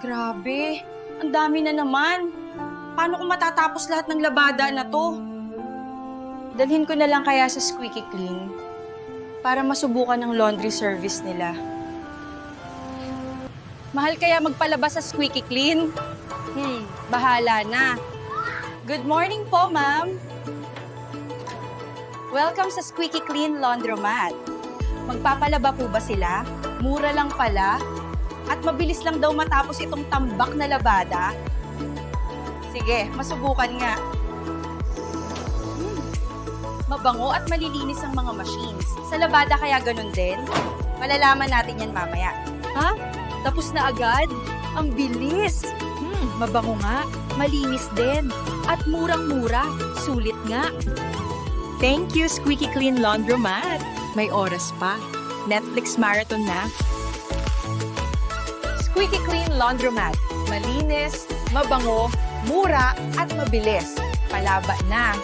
Grabe, ang dami na naman. Paano ko matatapos lahat ng labada na to? Dalhin ko na lang kaya sa Squeaky Clean para masubukan ng laundry service nila. Mahal kaya magpalabas sa Squeaky Clean? Hmm, bahala na. Good morning po, ma'am. Welcome sa Squeaky Clean Laundromat. Magpapalaba po ba sila? Mura lang pala? At mabilis lang daw matapos itong tambak na labada? Sige, masubukan nga. Hmm, Mabango at malilinis ang mga machines. Sa labada kaya ganun din? Malalaman natin yan mamaya. Ha? Tapos na agad? Ang bilis! Hmm, mabango nga, malinis din, at murang-mura, sulit nga. Thank you, Squeaky Clean Laundromat. May oras pa. Netflix marathon na. Squeaky Clean Laundromat. Malinis, mabango, mura, at mabilis. Palaba na.